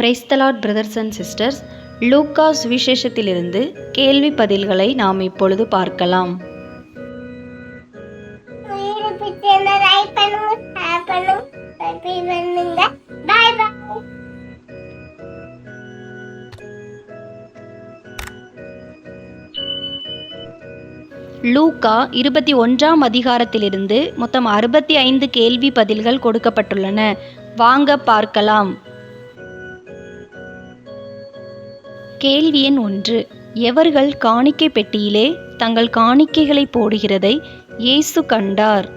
Praise the Lord brothers and sisters லூக்கா சுவிசேஷத்திலிருந்து கேள்வி பதில்களை நாம் இப்பொழுது பார்க்கலாம். லூக்கா இருபத்தி ஒன்றாம் அதிகாரத்திலிருந்து மொத்தம் அறுபத்தி ஐந்து கேள்வி பதில்கள் கொடுக்கப்பட்டுள்ளன. வாங்க பார்க்கலாம். கேள்வி எண் ஒன்று. எவர்கள் காணிக்கை பெட்டியிலே தங்கள் காணிக்கைகளை போடுகிறதை இயேசு கண்டார்.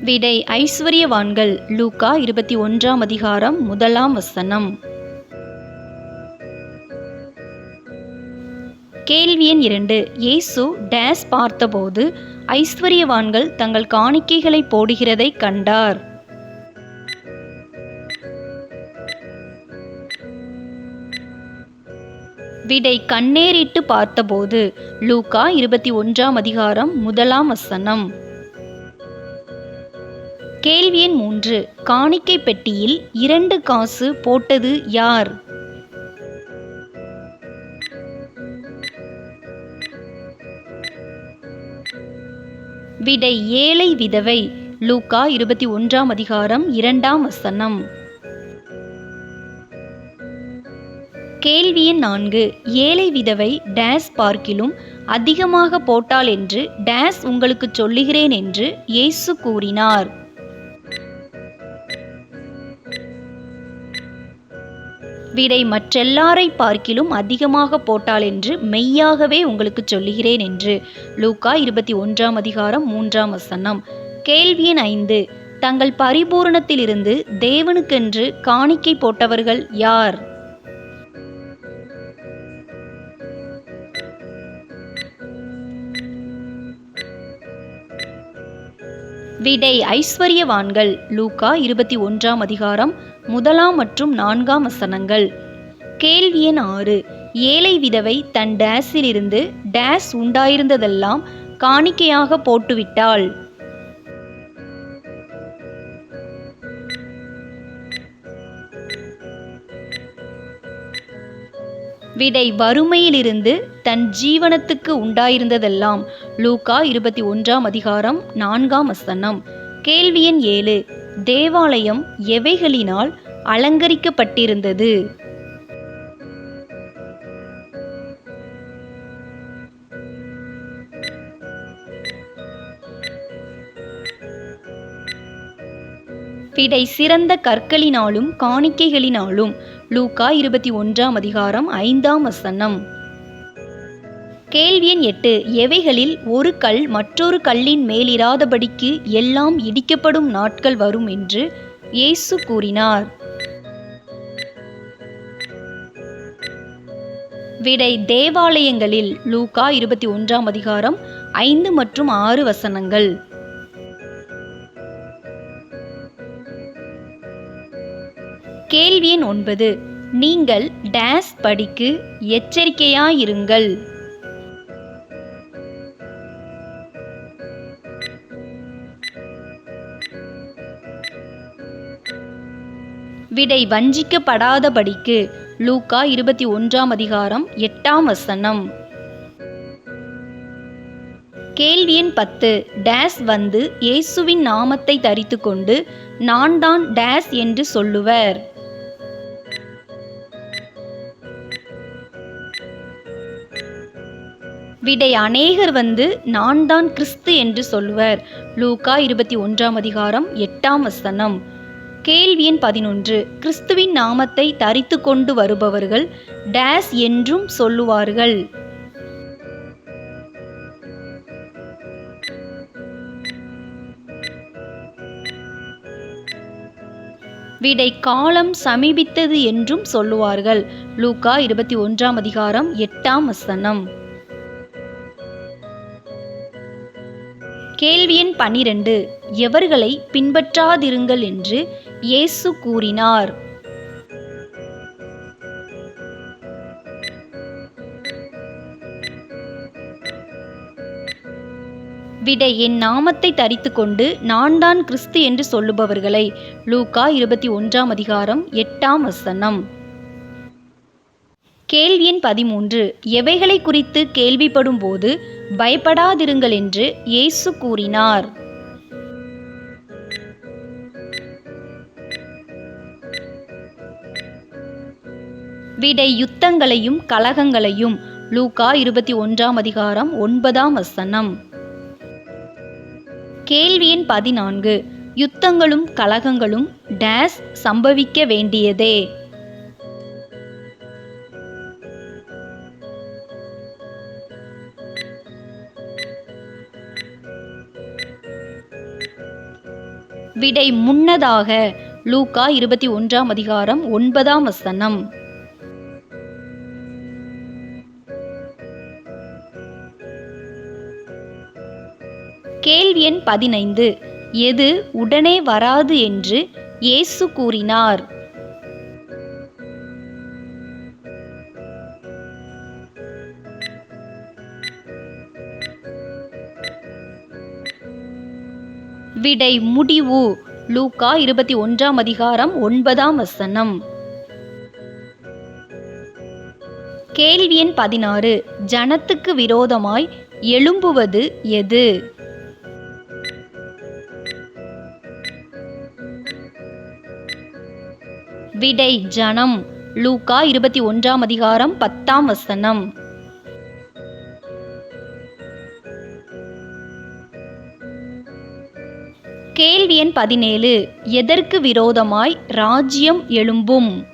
விடை ஐஸ்வர்யவான்கள் லூக்கா இருபத்தி ஒன்றாம் அதிகாரம் முதலாம் வசனம். கேள்வி எண் இரண்டு. இயேசு டேஸ் பார்த்தபோது ஐஸ்வர்யவான்கள் தங்கள் காணிக்கைகளை போடுகிறதை கண்டார். விடை கண்ணேறிட்டு பார்த்தபோது லூகா இருபத்தி ஒன்றாம் அதிகாரம் முதலாம் வசனம். கேள்வி எண் மூன்று. காணிக்கை பெட்டியில் இரண்டு காசு போட்டது யார்? விடை ஏழை விதவை. லூகா இருபத்தி ஒன்றாம் அதிகாரம் இரண்டாம் வசனம். கேள்வி எண் நான்கு. ஏழை விதவை டேஸ் பார்க்கிலும் அதிகமாக போட்டால் என்று டேஸ் உங்களுக்கு சொல்லுகிறேன் என்று இயேசு கூறினார். விடை மற்றெல்லாரை பார்க்கிலும் அதிகமாக போட்டால் என்று மெய்யாகவே உங்களுக்கு சொல்லுகிறேன் என்று. லூக்கா இருபத்தி ஒன்றாம் அதிகாரம் மூன்றாம் வசனம். கேள்வி எண் ஐந்து. தங்கள் பரிபூரணத்திலிருந்து தேவனுக்கென்று காணிக்கை போட்டவர்கள் யார்? விடை ஐஸ்வர்யவான்கள் லூகா இருபத்தி ஒன்றாம் அதிகாரம் முதலாம் மற்றும் நான்காம் வசனங்கள். கேள்வி எண் ஆறு. ஏழை விதவை தன் டேஸிலிருந்து டேஸ் உண்டாயிருந்ததெல்லாம் காணிக்கையாக போட்டுவிட்டாள். விடை வறுமையிலிருந்து தன் ஜீவனத்துக்கு உண்டாயிருந்ததெல்லாம் லூகா இருபத்தி ஒன்றாம் அதிகாரம் நான்காம் வசனம். கேள்வி எண் ஏழு. தேவாலயம் எவைகளினால் அலங்கரிக்கப்பட்டிருந்தது? விடை சிறந்த கற்களினாலும் காணிக்கைகளினாலும். லூக்கா இருபத்தி ஒன்றாம் அதிகாரம் ஐந்தாம் வசனம். கேள்வி எண் எட்டு. எவைகளில் ஒரு கல் மற்றொரு கல்லின் மேலிராதபடிக்கு எல்லாம் இடிக்கப்படும் நாட்கள் வரும் என்று இயேசு கூறினார். விடை தேவாலயங்களில் லூகா இருபத்தி ஒன்றாம் அதிகாரம் ஐந்து மற்றும் ஆறு வசனங்கள். கேள்வி எண் ஒன்பது. நீங்கள் டேஸ் படிக்கு எச்சரிக்கையாயிருங்கள். விடை வஞ்சிக்கப்படாதபடிக்கு லூக்கா இருபத்தி ஒன்றாம் அதிகாரம் எட்டாம் வசனம். கேள்வி எண் பத்து. டேஸ் வந்து இயேசுவின் நாமத்தை தரித்து கொண்டு நான் தான் டேஸ் என்று சொல்லுவர். விடை அநேகர் வந்து நான் தான் கிறிஸ்து என்று சொல்லுவர். லூகா இருபத்தி ஒன்றாம் அதிகாரம் எட்டாம் வசனம். கேள்வியின் பதினொன்று கிறிஸ்துவின் நாமத்தை தரித்து கொண்டு வருபவர்கள் டேஸ் என்றும் சொல்லுவார்கள். விடை காலம் சமீபித்தது என்றும் சொல்லுவார்கள். லூகா இருபத்தி ஒன்றாம் அதிகாரம் எட்டாம் வசனம். கேள்வி எண் பனிரெண்டு எவர்களை பின்பற்றாதிருங்கள் என்று இயேசு கூறினார். விடை என் நாமத்தை தரித்து கொண்டு நான் தான் கிறிஸ்து என்று சொல்லுபவர்களை லூக்கா இருபத்தி ஒன்றாம் அதிகாரம் எட்டாம் வசனம். கேள்வி எண் பதிமூன்று எவைகளை குறித்து கேள்விப்படும் போது பயப்படாதிருங்கள் என்று இயேசு கூறினார். விடை யுத்தங்களையும் கலகங்களையும் லூகா இருபத்தி ஒன்றாம் அதிகாரம் ஒன்பதாம் வசனம். கேள்வி எண் பதினான்கு யுத்தங்களும் கலகங்களும் டேஸ் சம்பவிக்க வேண்டியதே. விடை முன்னதாக லூக்கா இருபத்தி ஒன்றாம் அதிகாரம் ஒன்பதாம் வசனம். கேள்வி எண் பதினைந்து. எது உடனே வராது என்று இயேசு கூறினார். விடை முடிவு. லூக்கா இருபத்தி ஒன்றாம் அதிகாரம் ஒன்பதாம் வசனம். கேள்வி எண் பதினாறு. ஜனத்துக்கு விரோதமாய் எழும்புவது எது? விடை ஜனம். லூக்கா இருபத்தி ஒன்றாம் அதிகாரம் பத்தாம் வசனம். பதினேழு எதற்கு விரோதமாய் ராஜ்யம் எழும்பும்?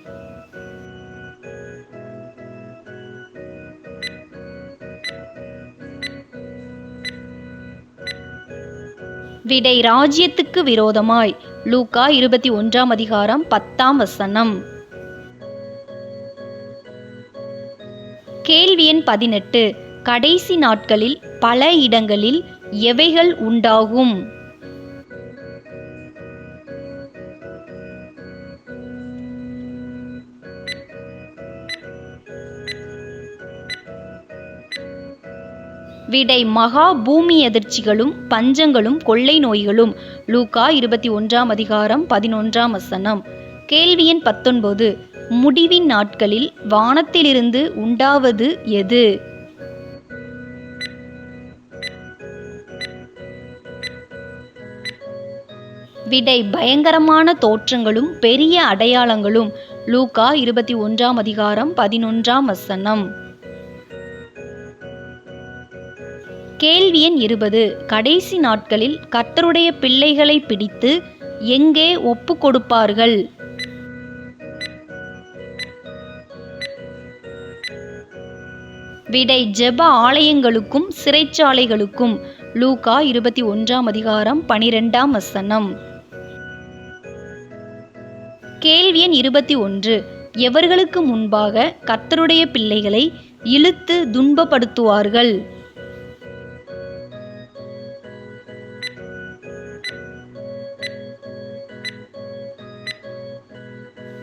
விடை ராஜ்யத்துக்கு விரோதமாய். லூக்கா இருபத்தி ஒன்றாம் அதிகாரம் பத்தாம் வசனம். கேள்வி எண் பதினெட்டு கடைசி நாட்களில் பல இடங்களில் எவைகள் உண்டாகும்? விடை மகா பூமி எதிர்ச்சிகளும் பஞ்சங்களும் கொள்ளை நோய்களும். லூகா இருபத்தி ஒன்றாம் அதிகாரம் பதினொன்றாம் வசனம். கேள்வி எண் பத்தொன்பது. முடிவின் நாட்களில் வானத்திலிருந்து உண்டாவது எது? விடை பயங்கரமான தோற்றங்களும் பெரிய அடையாளங்களும். லூகா இருபத்தி ஒன்றாம் அதிகாரம் பதினொன்றாம் வசனம். கேள்வி எண் இருபது. கடைசி நாட்களில் கர்த்தருடைய பிள்ளைகளை பிடித்து எங்கே ஒப்பு கொடுப்பார்கள்? விடை ஜெப ஆலயங்களுக்கும் சிறைச்சாலைகளுக்கும். லூகா இருபத்தி ஒன்றாம் அதிகாரம் பனிரெண்டாம் வசனம். கேள்வி எண் இருபத்தி ஒன்று. எவர்களுக்கு முன்பாக கர்த்தருடைய பிள்ளைகளை இழுத்து துன்பப்படுத்துவார்கள்?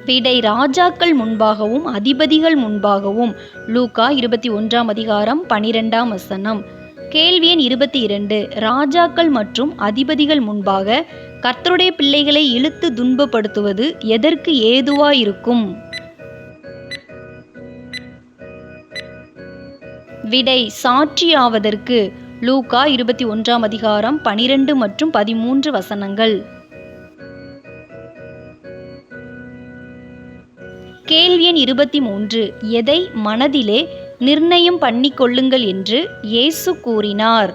பிடை ராஜாக்கள் முன்பாகவும் அதிபதிகள் முன்பாகவும். லூகா இருபத்தி ஒன்றாம் அதிகாரம் பனிரெண்டாம் வசனம். கேள்வி எண் இருபத்தி இரண்டு. ராஜாக்கள் மற்றும் அதிபதிகள் முன்பாக கர்த்தருடைய பிள்ளைகளை இழுத்து துன்பப்படுத்துவது எதற்கு ஏதுவாயிருக்கும்? விடை சாட்சியாவதற்கு. லூகா இருபத்தி ஒன்றாம் அதிகாரம் பனிரெண்டு மற்றும் பதிமூன்று வசனங்கள். கேள்வி எண் இருபத்தி மூன்று. எதை மனதிலே நிர்ணயம் பண்ணிக்கொள்ளுங்கள் என்று இயேசு கூறினார்.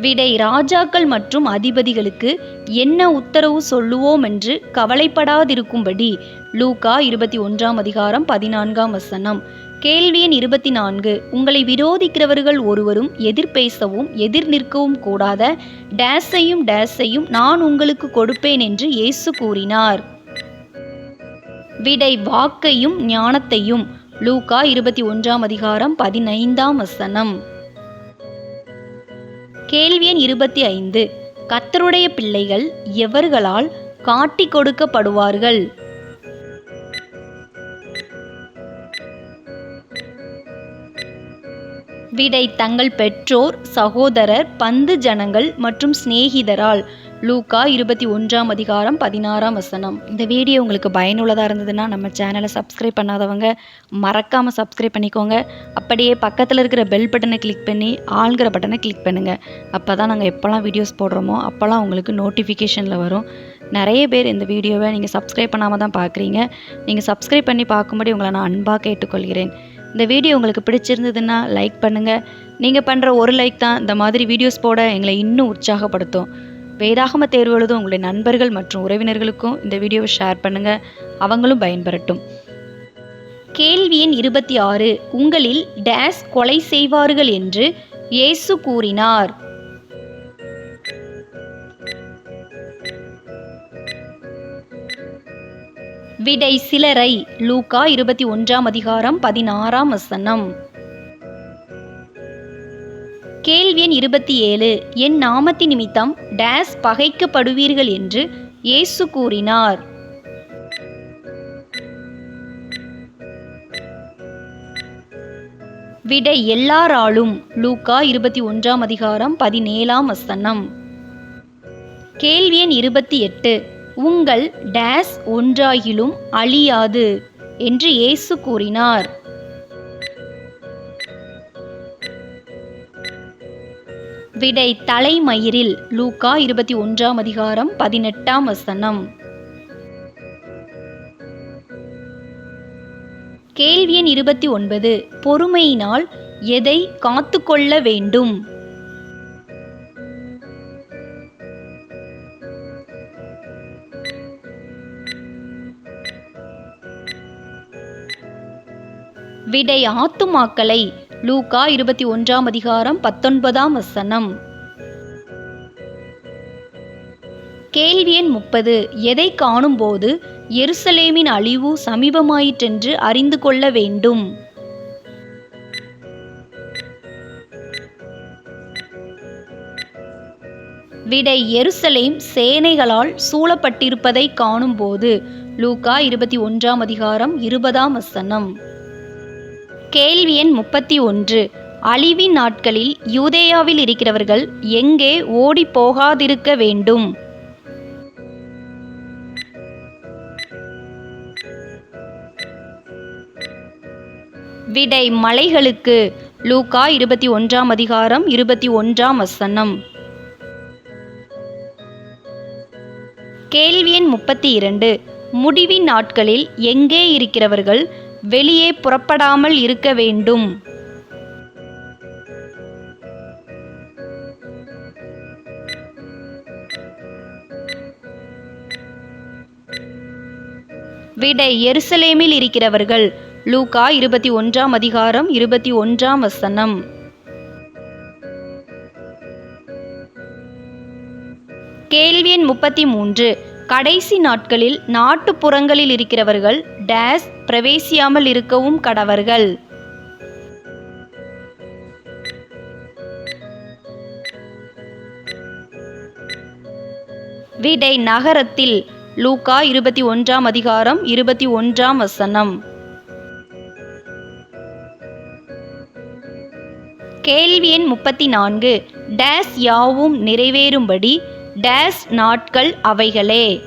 விடை ராஜாக்கள் மற்றும் அதிபதிகளுக்கு என்ன உத்தரவு சொல்லுவோம் என்று கவலைப்படாதிருக்கும்படி லூகா இருபத்தி ஒன்றாம் அதிகாரம் பதினான்காம் வசனம். கேள்வி எண் இருபத்தி நான்கு உங்களை விரோதிக்கிறவர்கள் ஒருவரும் எதிர் பேசவும் எதிர் நிற்கவும் கூடாத டேஸையும் டேஸையும் நான் உங்களுக்கு கொடுப்பேன் என்று இயேசு கூறினார். விடை வாக்கையும் ஞானத்தையும். லூகா இருபத்தி ஒன்றாம் அதிகாரம் பதினைந்தாம் வசனம். கேள்வி எண் இருபத்தி ஐந்து கத்தருடைய பிள்ளைகள் எவர்களால் காட்டிக் கொடுக்கப்படுவார்கள்? விடை தங்கள் பெற்றோர் சகோதரர் பந்து ஜனங்கள் மற்றும் சிநேகிதரால். லூக்கா இருபத்தி ஒன்றாம் அதிகாரம் பதினாறாம் வசனம். இந்த வீடியோ உங்களுக்கு பயனுள்ளதாக இருந்ததுன்னா நம்ம சேனலை சப்ஸ்கிரைப் பண்ணாதவங்க மறக்காமல் சப்ஸ்கிரைப் பண்ணிக்கோங்க. அப்படியே பக்கத்தில் இருக்கிற பெல் பட்டனை கிளிக் பண்ணி ஆளுங்கிற பட்டனை கிளிக் பண்ணுங்கள் அப்போ தான் நாங்கள் எப்போல்லாம் வீடியோஸ் போடுறோமோ அப்போல்லாம் உங்களுக்கு நோட்டிஃபிகேஷனில் வரும். நிறைய பேர் இந்த வீடியோவை நீங்கள் சப்ஸ்கிரைப் பண்ணாமல் தான் பார்க்குறீங்க நீங்கள் சப்ஸ்கிரைப் பண்ணி பார்க்கும்படி உங்களை நான் அன்பாக கேட்டுக்கொள்கிறேன். இந்த வீடியோ உங்களுக்கு பிடிச்சிருந்ததுன்னா லைக் பண்ணுங்கள் நீங்கள் பண்ணுற ஒரு லைக் தான் இந்த மாதிரி வீடியோஸ் போட எங்களை இன்னும் உற்சாகப்படுத்தும். வேதாகம தேர்வு எழுதும் உங்களுடைய நண்பர்கள் மற்றும் உறவினர்களுக்கும் இந்த வீடியோவை ஷேர் பண்ணுங்கள் அவங்களும் பயன்பெறட்டும். கேள்வி எண் இருபத்தி ஆறு. உங்களில் டேஸ் கொலை செய்வார்கள் என்று இயேசு கூறினார். விடை சிலரை லூகா இருபத்தி ஒன்றாம் அதிகாரம் பதினாறாம் வசனம். கேள்வி எண் இருபத்தி ஏழு என் நாமத்தின் நிமித்தம் டேஸ் பகைக்கப்படுவீர்கள் என்று இயேசு கூறினார். விடை எல்லாராலும் லூகா இருபத்தி ஒன்றாம் அதிகாரம் பதினேழாம் வசனம். கேள்வி எண் இருபத்தி எட்டு உங்கள் டேஸ் ஒன்றாகிலும் அழியாது என்று இயேசு கூறினார். விடை தலைமயிரில் லூக்கா இருபத்தி ஒன்றாம் அதிகாரம் பதினெட்டாம் வசனம். கேள்வி எண் இருபத்தி ஒன்பது பொறுமையினால் எதை காத்துக்கொள்ள வேண்டும்? விடை ஆத்துமாக்களை லூகா இருபத்தி ஒன்றாம் அதிகாரம் பத்தொன்பதாம் வசனம். கேள்வி எண் முப்பது எதை காணும்போது எருசலேமின் அழிவு சமீபமாயிற்றென்று அறிந்து கொள்ள வேண்டும்? விடை எருசலேம் சேனைகளால் சூழப்பட்டிருப்பதை காணும்போது லூகா இருபத்தி ஒன்றாம் அதிகாரம் இருபதாம் வசனம். கேள்வி எண் முப்பத்தி ஒன்று. அழிவின் நாட்களில் யூதேயாவில் இருக்கிறவர்கள் எங்கே ஓடி போகாதிருக்க வேண்டும்? விடை மலைகளுக்கு. லூகா இருபத்தி ஒன்றாம் அதிகாரம் இருபத்தி ஒன்றாம் வசனம். கேள்வி எண் முப்பத்தி இரண்டு. முடிவின் நாட்களில் எங்கே இருக்கிறவர்கள் வெளியே புறப்படாமல் இருக்க வேண்டும். விடை எருசலேமில் இருக்கிறவர்கள் லூகா இருபத்தி ஒன்றாம் அதிகாரம் இருபத்தி ஒன்றாம் வசனம். கேள்வி எண் முப்பத்தி மூன்று கடைசி நாட்களில் நாட்டுப்புறங்களில் இருக்கிறவர்கள் டேஸ் பிரவேசியாமல் இருக்கவும் கடவர்கள். விடை நகரத்தில் லூகா இருபத்தி ஒன்றாம் அதிகாரம் இருபத்தி ஒன்றாம் வசனம். கேள்வி எண் முப்பத்தி நான்கு. டேஸ் யாவும் நிறைவேறும்படி டேஸ் நாட்கள் அவைகளே.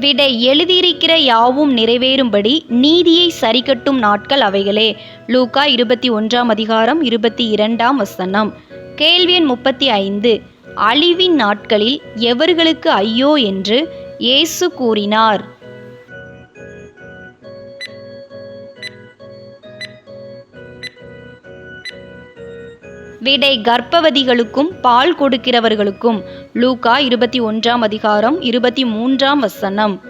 விடை எழுதியிருக்கிற யாவும் நிறைவேறும்படி நீதியை சரிக்கட்டும் நாட்கள் அவைகளே. லூகா இருபத்தி ஒன்றாம் அதிகாரம் இருபத்தி இரண்டாம் வசனம். கேள்வி எண் முப்பத்தி ஐந்து. அழிவின் நாட்களில் எவர்களுக்கு ஐயோ என்று இயேசு கூறினார். விடை கர்ப்பவதிகளுக்கும் பால் கொடுக்கிறவர்களுக்கும். லூகா இருபத்தி ஒன்றாம் அதிகாரம் இருபத்தி மூன்றாம் வசனம்.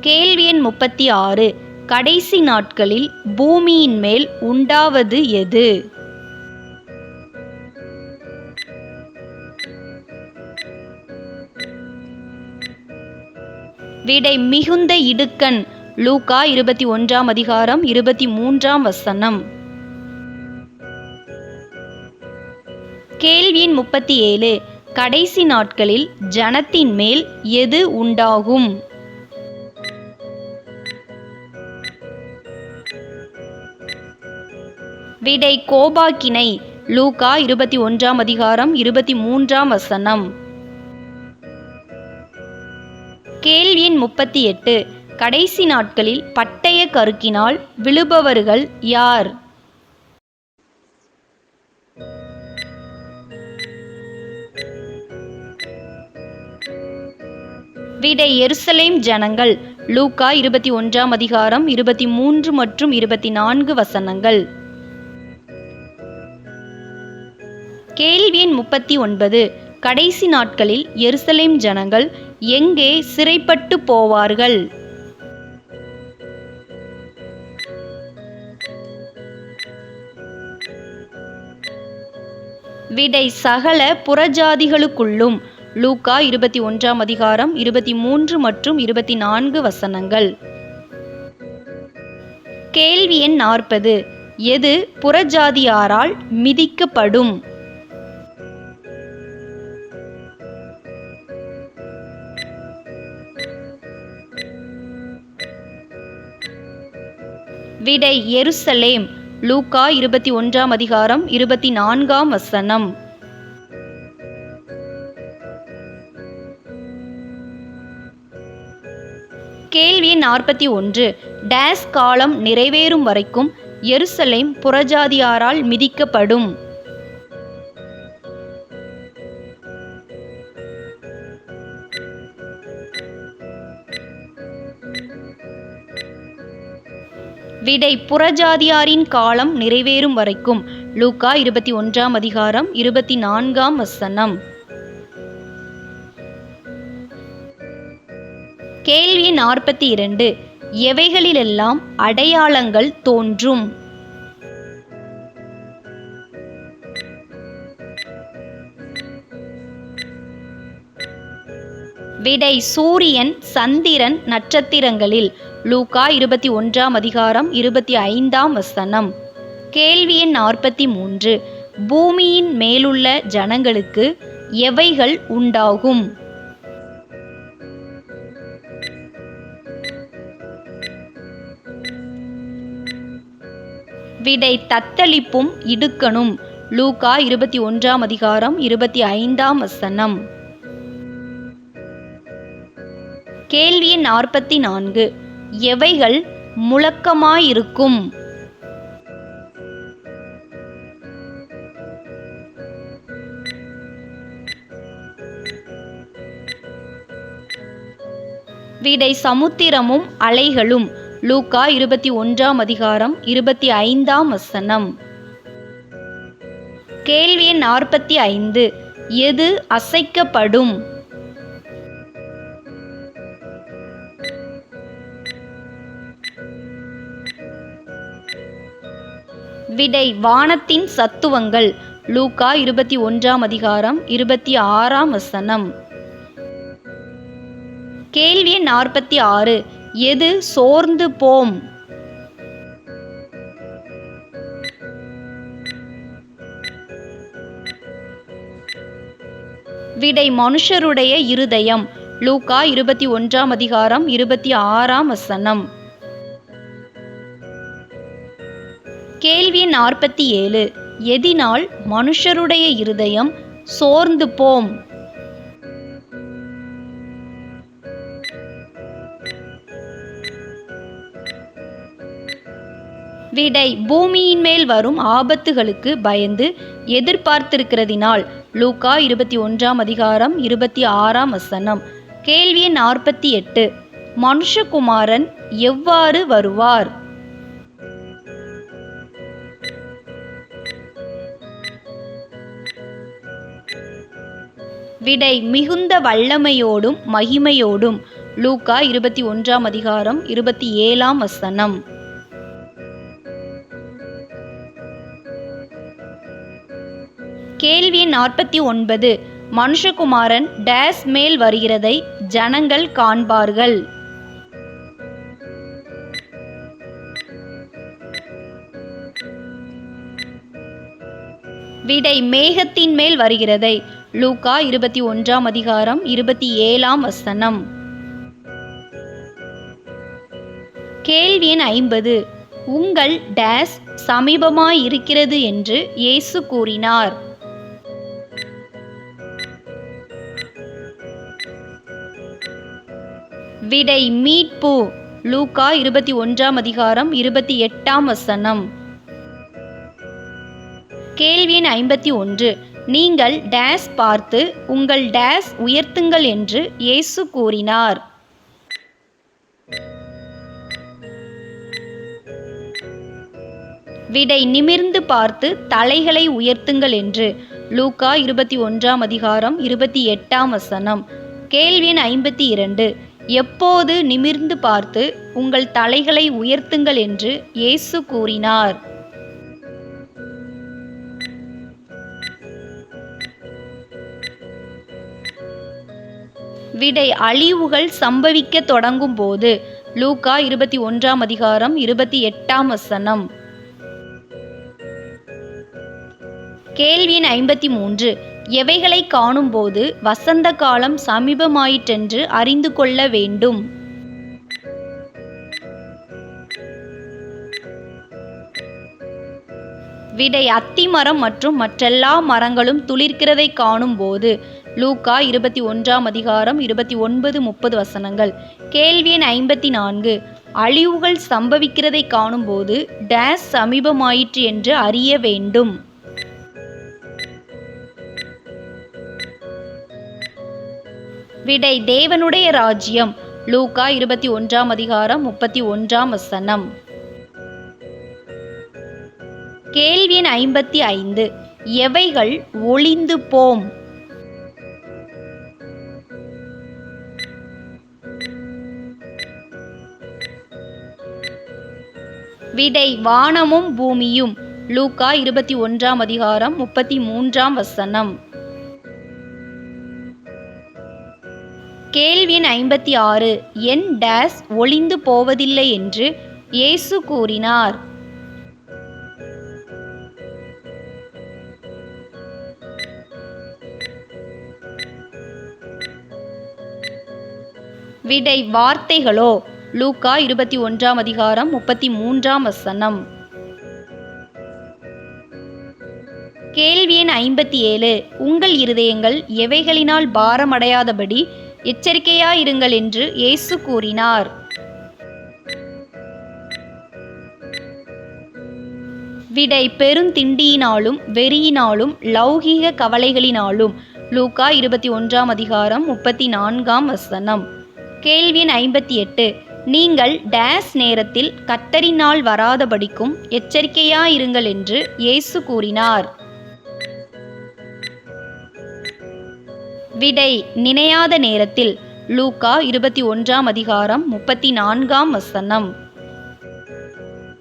கேள்வி எண் முப்பத்தி ஆறு. கடைசி நாட்களில் பூமியின் மேல் உண்டாவது எது? விடை மிகுந்த இடுக்கண். லூகா இருபத்தி ஒன்றாம் அதிகாரம் இருபத்தி மூன்றாம் வசனம். கேள்வியின் முப்பத்தி ஏழு. கடைசி நாட்களில் ஜனத்தின் மேல் எது உண்டாகும்? விடை கோபாக்கினை லூகா இருபத்தி ஒன்றாம் அதிகாரம் இருபத்தி மூன்றாம் வசனம். கேள்வியின் முப்பத்தி எட்டு. கடைசி நாட்களில் பட்டய கருக்கினால் விழுபவர்கள் யார்? விடை எருசலேம் ஜனங்கள். லூக்கா இருபத்தி ஒன்றாம் அதிகாரம் இருபத்தி மூன்று மற்றும் இருபத்தி நான்கு வசனங்கள். கேள்வி எண் முப்பத்தி ஒன்பது. கடைசி நாட்களில் எருசலேம் ஜனங்கள் எங்கே சிறைப்பட்டு போவார்கள்? விடை சகல புறஜாதிகளுக்குள்ளும். லூக்கா இருபத்தி ஒன்றாம் அதிகாரம் இருபத்தி மூன்று மற்றும் இருபத்தி நான்கு வசனங்கள். கேள்வி எண் நாற்பது. எது புறஜாதியாரால் மிதிக்கப்படும்? விடை எருசலேம். லூக்கா இருபத்தி ஒன்றாம் அதிகாரம் இருபத்தி நான்காம் வசனம். நாற்பத்தி ஒன்று டேஸ் காலம் நிறைவேறும் வரைக்கும் எருசலேம் புறஜாதியாரால் மிதிக்கப்படும். விடை புறஜாதியாரின் காலம் நிறைவேறும் வரைக்கும் லூக்கா இருபத்தி ஒன்றாம் அதிகாரம் இருபத்தி நான்காம் வசனம். கேள்வி நாற்பத்தி இரண்டு. எவைகளிலெல்லாம் அடையாளங்கள் தோன்றும்? விடை சூரியன் சந்திரன் நட்சத்திரங்களில். லூகா இருபத்தி ஒன்றாம் அதிகாரம் இருபத்தி ஐந்தாம் வசனம். கேள்வி எண் நாற்பத்தி மூன்று. பூமியின் மேலுள்ள ஜனங்களுக்கு எவைகள் உண்டாகும்? விடை தத்தளிப்பும் இடுக்கணும். லூகா இருபத்தி ஒன்றாம் அதிகாரம் இருபத்தி ஐந்தாம் வசனம். கேள்வி நாற்பத்தி நான்கு. எவைகள் முழக்கமாயிருக்கும்? விடை சமுத்திரமும் அலைகளும். லூக்கா இருபத்தி ஒன்றாம் அதிகாரம் இருபத்தி ஐந்தாம் வசனம். கேள்வி எண் நாற்பத்தி ஐந்து. எது அசைக்கப்படும்? விடை வானத்தின் சத்துவங்கள். லூக்கா இருபத்தி ஒன்றாம் அதிகாரம் இருபத்தி ஆறாம் வசனம். கேள்வி நாற்பத்தி ஆறு. எது சோர்ந்து போம்? விடை மனுஷருடைய இருதயம். லூக்கா இருபத்தி ஒன்றாம் அதிகாரம் இருபத்தி ஆறாம் வசனம். கேள்வி நாற்பத்தி ஏழு. எதினால் மனுஷருடைய இருதயம் சோர்ந்து போம்? விடை பூமியின் மேல் வரும் ஆபத்துகளுக்கு பயந்து எதிர்பார்த்திருக்கிறதினால். லூகா இருபத்தி ஒன்றாம் அதிகாரம் இருபத்தி ஆறாம் வசனம். கேள்வி நாற்பத்தி எட்டு. மனுஷகுமாரன் எவ்வாறு வருவார்? விடை மிகுந்த வல்லமையோடும் மகிமையோடும். லூக்கா இருபத்தி ஒன்றாம் அதிகாரம் இருபத்தி ஏழாம் வசனம். கேள்வி நாற்பத்தி ஒன்பது. மனுஷகுமாரன் டேஸ் மேல் வருகிறதை ஜனங்கள் காண்பார்கள். விடை மேகத்தின் மேல் வருகிறதை லூகா இருபத்தி ஒன்றாம் அதிகாரம் இருபத்தி ஏழாம் வசனம். கேள்வி எண் ஐம்பது. உங்கள் டேஸ் சமீபமாயிருக்கிறது என்று இயேசு கூறினார். விடை மீட்பு. லூகா இருபத்தி ஒன்றாம் அதிகாரம் இருபத்தி எட்டாம் வசனம். கேள்வி எண் ஐம்பத்தி ஒன்று. நீங்கள் டேஸ் பார்த்து உங்கள் டேஸ் உயர்த்துங்கள் என்று இயேசு கூறினார். விடை நிமிர்ந்து பார்த்து தலைகளை உயர்த்துங்கள் என்று. லூகா இருபத்தி ஒன்றாம் அதிகாரம் இருபத்தி எட்டாம் வசனம். கேள்வி எண் ஐம்பத்தி இரண்டு. எப்போது நிமிர்ந்து பார்த்து உங்கள் தலைகளை உயர்த்துங்கள் என்று இயேசு கூறினார். விடை அழிவுகள் சம்பவிக்க தொடங்கும் போது லூகா இருபத்தி ஒன்றாம் அதிகாரம் இருபத்தி எட்டாம் வசனம். கேள்வியின் ஐம்பத்தி மூன்று எவைகளை காணும்போது வசந்த காலம் சமீபமாயிற்றென்று அறிந்து கொள்ள வேண்டும். விடை அத்திமரம் மற்றும் மற்றெல்லா மரங்களும் துளிர்க்கிறதை காணும்போது லூக்கா இருபத்தி ஒன்றாம் அதிகாரம் இருபத்தி ஒன்பது முப்பது வசனங்கள். கேள்வி எண் ஐம்பத்தி நான்கு. அழிவுகள் சம்பவிக்கிறதை காணும்போது டேஸ் சமீபமாயிற்று என்று அறிய வேண்டும். விடை தேவனுடைய ராஜ்யம். லூகா இருபத்தி ஒன்றாம் அதிகாரம் முப்பத்தி ஒன்றாம் வசனம். கேள்வி எண் ஐம்பத்தி ஐந்து. எவைகள் ஒளிந்து போம்? விடை வானமும் பூமியும். லூகா இருபத்தி ஒன்றாம் அதிகாரம் முப்பத்தி மூன்றாம் வசனம். கேள்வி எண் ஐம்பத்தி ஆறு என் டேஸ் ஒளிந்து போவதில்லை என்று இயேசு கூறினார். விடை வார்த்தைகளோ லூக்கா இருபத்தி ஒன்றாம் அதிகாரம் முப்பத்தி மூன்றாம் வசனம். கேள்வி எண் ஐம்பத்தி ஏழு உங்கள் இருதயங்கள் எவைகளினால் பாரமடையாதபடி எச்சரிக்கையாயிருங்கள் என்று இயேசு கூறினார். விடை பெருந்திண்டியினாலும் வெறியினாலும் லௌகீக கவலைகளினாலும். லூக்கா இருபத்தி ஒன்றாம் அதிகாரம் முப்பத்தி நான்காம் வசனம். கேள்வி ஐம்பத்தி எட்டு. நீங்கள் டேஸ் நேரத்தில் கத்தரினால் வராதபடிக்கும் எச்சரிக்கையாயிருங்கள் என்று இயேசு கூறினார். விடை நினையாத நேரத்தில் லூக்கா இருபத்தி ஒன்றாம் அதிகாரம் முப்பத்தி நான்காம் வசனம்.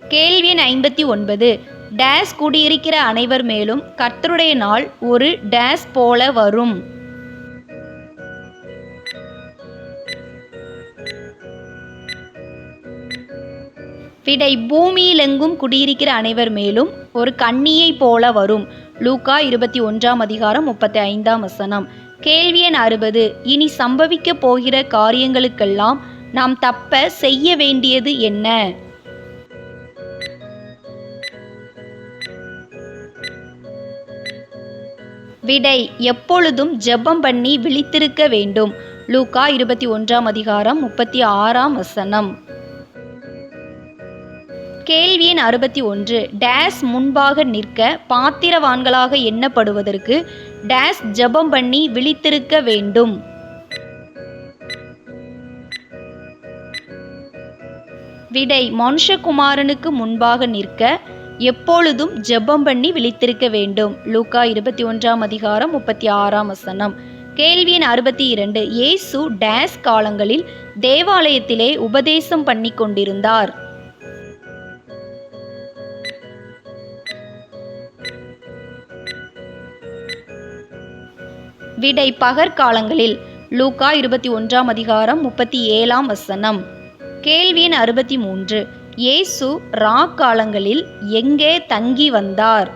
கேள்வி எண் ஐம்பத்தி ஒன்பது. டேஸ் குடியிருக்கிற அனைவர் மேலும் கர்த்தருடைய நாள் ஒரு டேஸ் போல வரும். விடை பூமியிலெங்கும் குடியிருக்கிற அனைவர் மேலும் ஒரு கண்ணியைப் போல வரும். லூக்கா இருபத்தி ஒன்றாம் அதிகாரம் முப்பத்தி ஐந்தாம் வசனம். கேள்வி எண் அறுபது. இனி சம்பவிக்கப் போகிற காரியங்களுக்கெல்லாம் நாம் தப்ப செய்ய வேண்டியது என்ன? விடை எப்பொழுதும் ஜெபம் பண்ணி விழித்திருக்க வேண்டும். லூகா இருபத்தி ஒன்றாம் அதிகாரம் முப்பத்தி ஆறாம் வசனம். கேள்வி எண் அறுபத்தி ஒன்று. டேஸ் முன்பாக நிற்க பாத்திரவான்களாக எண்ணப்படுவதற்கு டேஸ் ஜெபம் பண்ணி விழித்திருக்க வேண்டும். விடை மனுஷகுமாரனுக்கு முன்பாக நிற்க எப்பொழுதும் ஜெபம் பண்ணி விழித்திருக்க வேண்டும். லூக்கா இருபத்தி ஒன்றாம் அதிகாரம் முப்பத்தி ஆறாம் வசனம். கேள்வி எண் அறுபத்தி இரண்டு. இயேசு டேஸ் காலங்களில் தேவாலயத்திலே உபதேசம் பண்ணி கொண்டிருந்தார். விடை பகற்காலங்களில். லூக்கா இருபத்தி ஒன்றாம் அதிகாரம் முப்பத்தி ஏழாம் வசனம். கேள்வியின் அறுபத்தி மூன்று. இயேசு ரா காலங்களில் எங்கே தங்கி வந்தார்?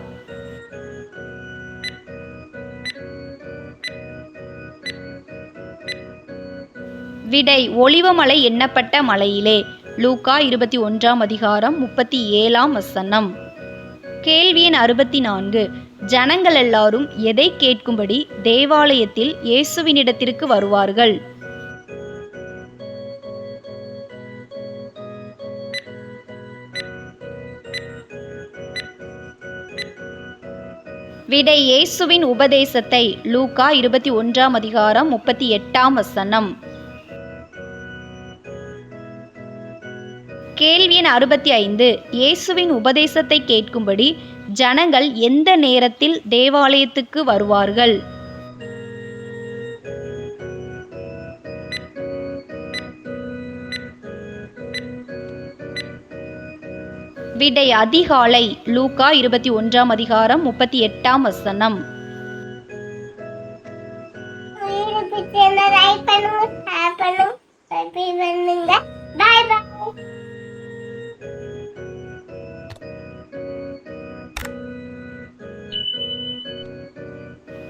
விடை ஒளிவமலை எண்ணப்பட்ட மலையிலே. லூக்கா இருபத்தி ஒன்றாம் அதிகாரம் முப்பத்தி ஏழாம் வசனம். கேள்வியின் அறுபத்தி நான்கு. ஜனங்கள் எல்லாரும் எதை கேட்கும்படி தேவாலயத்தில் இயேசுவினிடத்திற்கு வருவார்கள்? விடை இயேசுவின் உபதேசத்தை லூகா இருபத்தி ஒன்றாம் அதிகாரம் முப்பத்தி எட்டாம் வசனம். கேள்வி எண் அறுபத்தி ஐந்து இயேசுவின் உபதேசத்தை கேட்கும்படி ஜனங்கள் எந்த நேரத்தில் தேவாலயத்துக்கு வருவார்கள்? விடை அதிகாலை லூகா இருபத்தி ஒன்றாம் அதிகாரம் முப்பத்தி எட்டாம் வசனம். பண்ணுங்க